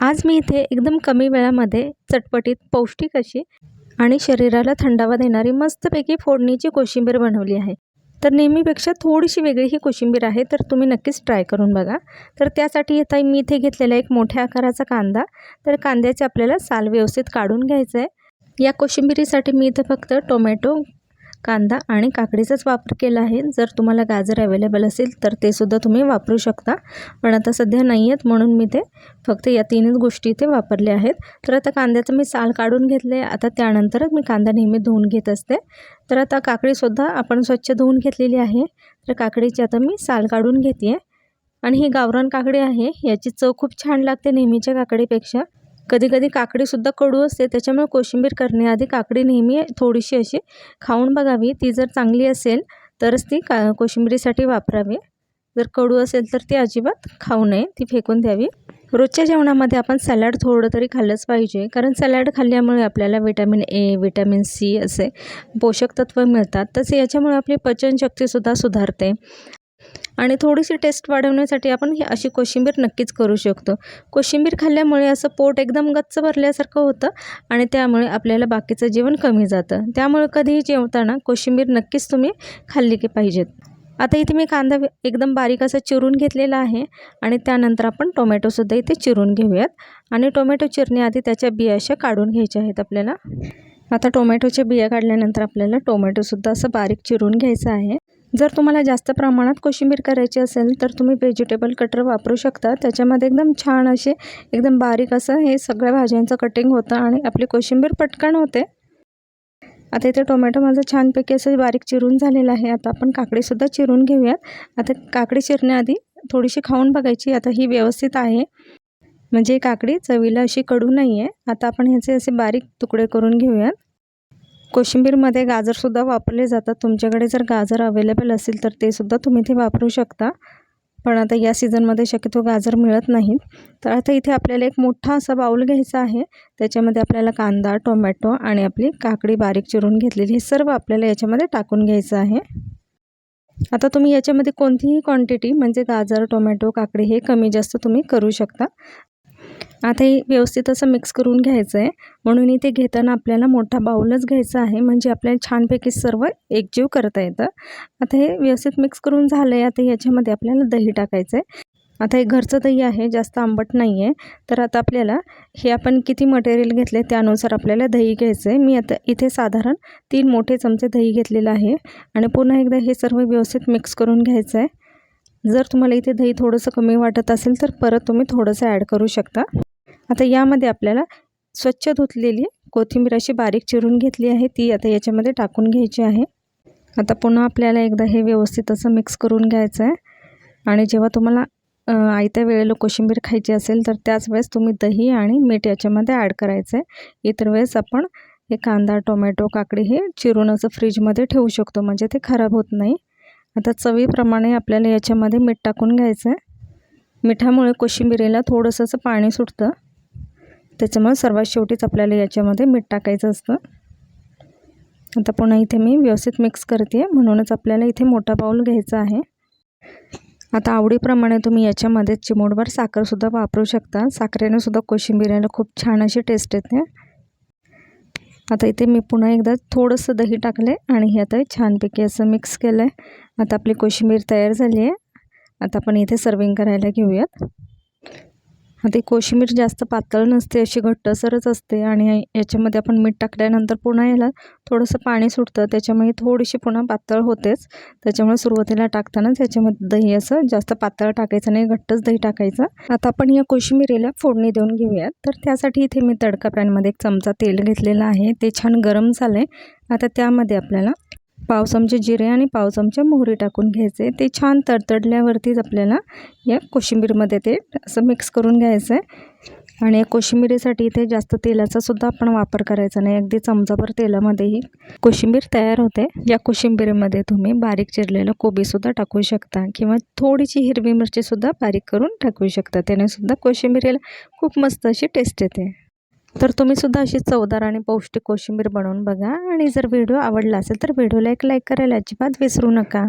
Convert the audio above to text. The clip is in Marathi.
आज मी इथे एकदम कमी वेळामध्ये चटपटीत पौष्टिक अशी आणि शरीराला थंडावा देणारी मस्तपैकी फोडणीची कोशिंबीर बनवली आहे. तर नेहमीपेक्षा थोडीशी वेगळी ही कोशिंबीर आहे तर तुम्ही नक्कीच ट्राय करून बघा. तर त्यासाठी आता मी इथे घेतलेला एक मोठ्या आकाराचा कांदा. तर कांद्याचे आपल्याला साल व्यवस्थित काढून घ्यायचं आहे या कोशिंबिरीसाठी मी इथं फक्त टोमॅटो कांदा आणि काकडीचाच वापर केला आहे. जर तुम्हाला गाजर अवेलेबल असेल तर ते सुद्धा तुम्ही वापरू शकता. पण आता सध्या नाही आहेत म्हणून मी ते फक्त या तीनच गोष्टी इथे वापरल्या आहेत. तर आता कांद्याचं मी साल काढून घेतले आता त्यानंतरच मी कांदा नेहमी धुवून घेत असते. तर आता काकडीसुद्धा आपण स्वच्छ धुवून घेतलेली आहे. तर काकडीची आता मी साल काढून घेते आणि ही गावरान काकडी आहे. याची चव खूप छान लागते नेहमीच्या काकडीपेक्षा. कधी कधी काकडीसुद्धा कडू असते. त्याच्यामुळे कोशिंबीर करण्याआधी काकडी नेहमी थोडीशी अशी खाऊन बघावी. ती जर चांगली असेल तरच ती का कोशिंबिरीसाठी वापरावी. जर कडू असेल तर ती अजिबात खाऊ नये. ती फेकून द्यावी. रोजच्या जेवणामध्ये आपण सॅलड थोडं तरी खाल्लंच पाहिजे. कारण सॅलड खाल्ल्यामुळे आपल्याला विटॅमिन ए विटॅमिन सी असे पोषक तत्व मिळतात. तसे याच्यामुळे आपली पचनशक्तीसुद्धा सुधारते. आणि थोडीशी टेस्ट वाढवण्यासाठी आपण ही अशी कोशिंबीर नक्कीच करू शकतो. कोशिंबीर खाल्ल्यामुळे असं पोट एकदम गच्च भरल्यासारखं होतं आणि त्यामुळे आपल्याला बाकीचं जेवण कमी जातं. त्यामुळे कधीही जेवताना कोशिंबीर नक्कीच तुम्ही खाल्ली की पाहिजेत. आता इथे मी कांदा एकदम बारीक असा चिरून घेतलेला आहे आणि त्यानंतर आपण टोमॅटोसुद्धा इथे चिरून घेऊयात. आणि टोमॅटो चिरण्याआधी त्याच्या बिया अशा काढून घ्यायच्या आहेत आपल्याला. आता टोमॅटोच्या बिया काढल्यानंतर आपल्याला टोमॅटोसुद्धा असं बारीक चिरून घ्यायचं आहे. जर तुम्हाला जास्त प्रमाणात कोशिंबीर करायची असेल तर तुम्ही व्हेजिटेबल कटर वापरू शकता. त्याच्यामध्ये एकदम छान असे एकदम बारीक असं हे सगळ्या भाज्यांचं कटिंग होतं आणि आपली कोशिंबीर पटकन होते. आता इथे टोमॅटो माझं छानपैकी असं बारीक चिरून झालेलं आहे. आता आपण काकडीसुद्धा चिरून घेऊयात. आता काकडी चिरण्याआधी थोडीशी खाऊन बघायची. आता ही व्यवस्थित आहे. म्हणजे काकडी चवीला अशी कडू नाही आहे आता आपण ह्याचे असे बारीक तुकडे करून घेऊयात. कोशिंबीरमध्ये गाजरसुद्धा वापरले जातात. तुमच्याकडे जर गाजर अवेलेबल असेल तर ते सुद्धा तुम्ही ते वापरू शकता. पण आता या सीझनमध्ये शक्यतो गाजर मिळत नाहीत तर आता इथे आपल्याला एक मोठा असा बाऊल घ्यायचा आहे. त्याच्यामध्ये आपल्याला कांदा टोमॅटो आणि आपली काकडी बारीक चिरून घेतलेली हे सर्व आपल्याला याच्यामध्ये टाकून घ्यायचं आहे. आता तुम्ही याच्यामध्ये कोणतीही क्वांटिटी म्हणजे गाजर टोमॅटो काकडी हे कमी जास्त तुम्ही करू शकता. आता हे व्यवस्थित असं मिक्स करून घ्यायचं आहे म्हणून इथे घेताना आपल्याला मोठा बाऊलच घ्यायचा आहे. म्हणजे आपल्याला छानपैकी सर्व एकजीव करता येतं. आता हे व्यवस्थित मिक्स करून झालं आहे आता याच्यामध्ये आपल्याला दही टाकायचं आहे आता हे घरचं दही आहे. जास्त आंबट नाही आहे तर आता आपल्याला हे आपण किती मटेरियल घेतले त्यानुसार आपल्याला दही घ्यायचं आहे मी आता इथे साधारण तीन मोठे चमचे दही घेतलेलं आहे. आणि पुन्हा एकदा हे सर्व व्यवस्थित मिक्स करून घ्यायचं आहे जर तुम्हाला इथे दही थोडंसं कमी वाटत असेल तर परत तुम्ही थोडंसं ॲड करू शकता. आता यामध्ये आपल्याला स्वच्छ धुतलेली कोथिंबीर अशी बारीक चिरून घेतली आहे. ती आता याच्यामध्ये टाकून घ्यायची आहे. आता पुन्हा आपल्याला एकदा हे व्यवस्थित असं मिक्स करून घ्यायचं आहे. आणि जेव्हा तुम्हाला आयत्या वेळेला कोशिंबीर खायची असेल तर त्याच वेळेस तुम्ही दही आणि मीठ याच्यामध्ये ॲड करायचं आहे इतर वेळेस आपण हे कांदा टोमॅटो काकडी हे चिरून असं फ्रीजमध्ये ठेवू शकतो म्हणजे ते खराब होत नाही. आता चवीप्रमाणे आपल्याला याच्यामध्ये मीठ टाकून घ्यायचं आहे मिठामुळे कोशिंबिरीला थोडंसं असं पाणी सुटतं. त्याच्यामुळे सर्वात शेवटीच आपल्याला याच्यामध्ये मीठ टाकायचं असतं. आता पुन्हा इथे मी व्यवस्थित मिक्स करते म्हणूनच आपल्याला इथे मोठा बाऊल घ्यायचा आहे. आता आवडीप्रमाणे तुम्ही याच्यामध्ये चिमूटभर साखरसुद्धा वापरू शकता. साखरेने सुद्धा कोशिंबिरीला खूप छान अशी टेस्ट येते. आता इथे मी पुन्हा एकदा थोडंसं दही टाकलं आहे आणि हे आता छानपैकी असं मिक्स केलं आहे आता आपली कोशिंबीर तयार झाली आहे आता आपण इथे सर्विंग करायला घेऊयात. ते कोशिंबीर जास्त पातळ नसते अशी घट्टसरच असते आणि याच्यामध्ये आपण मीठ टाकल्यानंतर पुन्हा याला थोडंसं पाणी सुटतं. त्याच्यामुळे थोडीशी पुन्हा पातळ होतेच. त्याच्यामुळे सुरुवातीला टाकतानाच याच्यामध्ये दही असं जास्त पातळ टाकायचं नाही घट्टच दही टाकायचं. आता आपण या कोशिंबिरीला फोडणी देऊन घेऊयात. तर त्यासाठी इथे मी तडका पॅनमध्ये एक चमचा तेल घेतलेला आहे. ते छान गरम झालं आहे आता त्यामध्ये आपल्याला पाव चमचे जिरे आणि पाव चमचे मोहरी टाकून घ्यायचे. ते छान तडतडल्यावरतीच आपल्याला या कोशिंबीरमध्ये ते असं मिक्स करून घ्यायचं आहे. आणि या कोशिंबिरीसाठी इथे जास्त तेलाचा सुद्धा आपण वापर करायचा नाही. अगदी चमचाभर तेलामध्येही कोशिंबीर तयार होते. या कोशिंबीरीमध्ये तुम्ही बारीक चिरलेलं कोबीसुद्धा टाकू शकता किंवा थोडीशी हिरवी मिरचीसुद्धा बारीक करून टाकू शकता. त्याने कोशिंबिरीला खूप मस्त अशी टेस्ट येते. तर तुम्हीसुद्धा अशी चवदार आणि पौष्टिक कोशिंबीर बनवून बघा. आणि जर व्हिडिओ आवडला असेल तर व्हिडिओला एक लाईक करायला अजिबात विसरू नका.